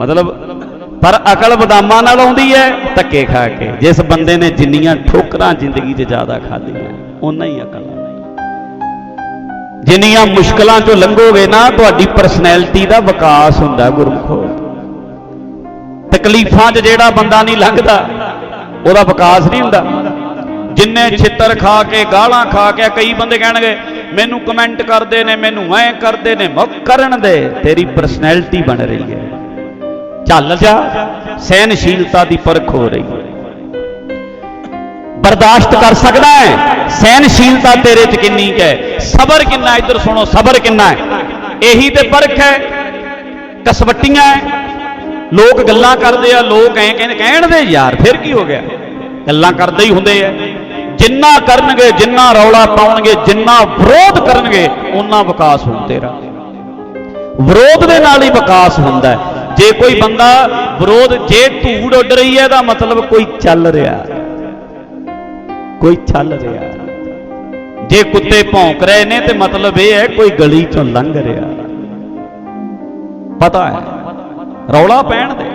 ਮਤਲਬ ਪਰ ਅਕਲ ਬਦਾਮਾਂ ਨਾਲ ਆਉਂਦੀ ਹੈ, ਧੱਕੇ ਖਾ ਕੇ। ਜਿਸ ਬੰਦੇ ਨੇ ਜਿੰਨੀਆਂ ਠੋਕਰਾਂ ਜ਼ਿੰਦਗੀ 'ਚ ਜ਼ਿਆਦਾ ਖਾਧੀਆਂ ਉਨਾ ਹੀ ਅਕਲ ਜਿੰਨੀਆਂ ਮੁਸ਼ਕਲਾਂ ਚੋਂ ਲੰਘੋਗੇ ਨਾ, ਤੁਹਾਡੀ ਪਰਸਨੈਲਿਟੀ ਦਾ ਵਿਕਾਸ ਹੁੰਦਾ ਗੁਰਮਖੋ। ਤਕਲੀਫਾਂ 'ਚ ਜਿਹੜਾ ਬੰਦਾ ਨਹੀਂ ਲੰਘਦਾ, ਉਹਦਾ ਵਿਕਾਸ ਨਹੀਂ ਹੁੰਦਾ। ਜਿੰਨੇ ਛਿੱਤਰ ਖਾ ਕੇ, ਗਾਲਾਂ ਖਾ ਕੇ ਕਈ ਬੰਦੇ ਕਹਿਣਗੇ, ਮੈਨੂੰ ਕਮੈਂਟ ਕਰਦੇ ਨੇ, ਮੈਨੂੰ ਐ ਕਰਦੇ ਨੇ, ਮੁੱਕ ਕਰਨ ਦੇ। ਤੇਰੀ ਪਰਸਨੈਲਿਟੀ ਬਣ ਰਹੀ ਹੈ। ਚੱਲ ਜਾ ਸਹਿਨਸ਼ੀਲਤਾ ਦੀ ਪਰਖ ਹੋ ਰਹੀ। ਬਰਦਾਸ਼ਤ ਕਰ ਸਕਦਾ ਹੈ ਸਹਿਨਸ਼ੀਲਤਾ ਤੇਰੇ 'ਚ ਕਿੰਨੀ ਕੁ ਹੈ? ਸਬਰ ਕਿੰਨਾ ਇੱਧਰ ਸੁਣੋ, ਸਬਰ ਕਿੰਨਾ ਹੈ? ਇਹੀ ਤੇ ਪਰਖ ਹੈ, ਕਸਵੱਟੀਆਂ ਹੈ। ਲੋਕ ਗੱਲਾਂ ਕਰਦੇ ਆ, ਲੋਕ ਐਂ ਕਹਿੰਦੇ ਕਹਿਣ ਦੇ ਯਾਰ ਫਿਰ ਕੀ ਹੋ ਗਿਆ? ਗੱਲਾਂ ਕਰਦੇ ਹੀ ਹੁੰਦੇ ਆ। ਜਿੰਨਾ ਕਰਨਗੇ, ਜਿੰਨਾ ਰੌਲਾ ਪਾਉਣਗੇ, ਜਿੰਨਾ ਵਿਰੋਧ ਕਰਨਗੇ ਉਹਨਾਂ ਵਿਕਾਸ ਹੋਊ ਤੇਰਾ। ਵਿਰੋਧ ਦੇ ਨਾਲ ਹੀ ਵਿਕਾਸ ਹੁੰਦਾ ਹੈ। ਜੇ ਕੋਈ ਬੰਦਾ ਵਿਰੋਧ, ਜੇ ਧੂੜ ਉੱਡ ਰਹੀ ਹੈ, ਤਾਂ ਮਤਲਬ ਕੋਈ ਚੱਲ ਰਿਹਾ। ਕੋਈ ਚੱਲ ਰਿਹਾ। ਜੇ ਕੁੱਤੇ ਭੌਂਕ ਰਹੇ ਨੇ, ਤੇ ਮਤਲਬ ਇਹ ਹੈ ਕੋਈ ਗਲੀ ਚੋਂ ਲੰਘ ਰਿਹਾ। ਪਤਾ ਹੈ। ਰੌਲਾ ਪੈਣ ਦੇ।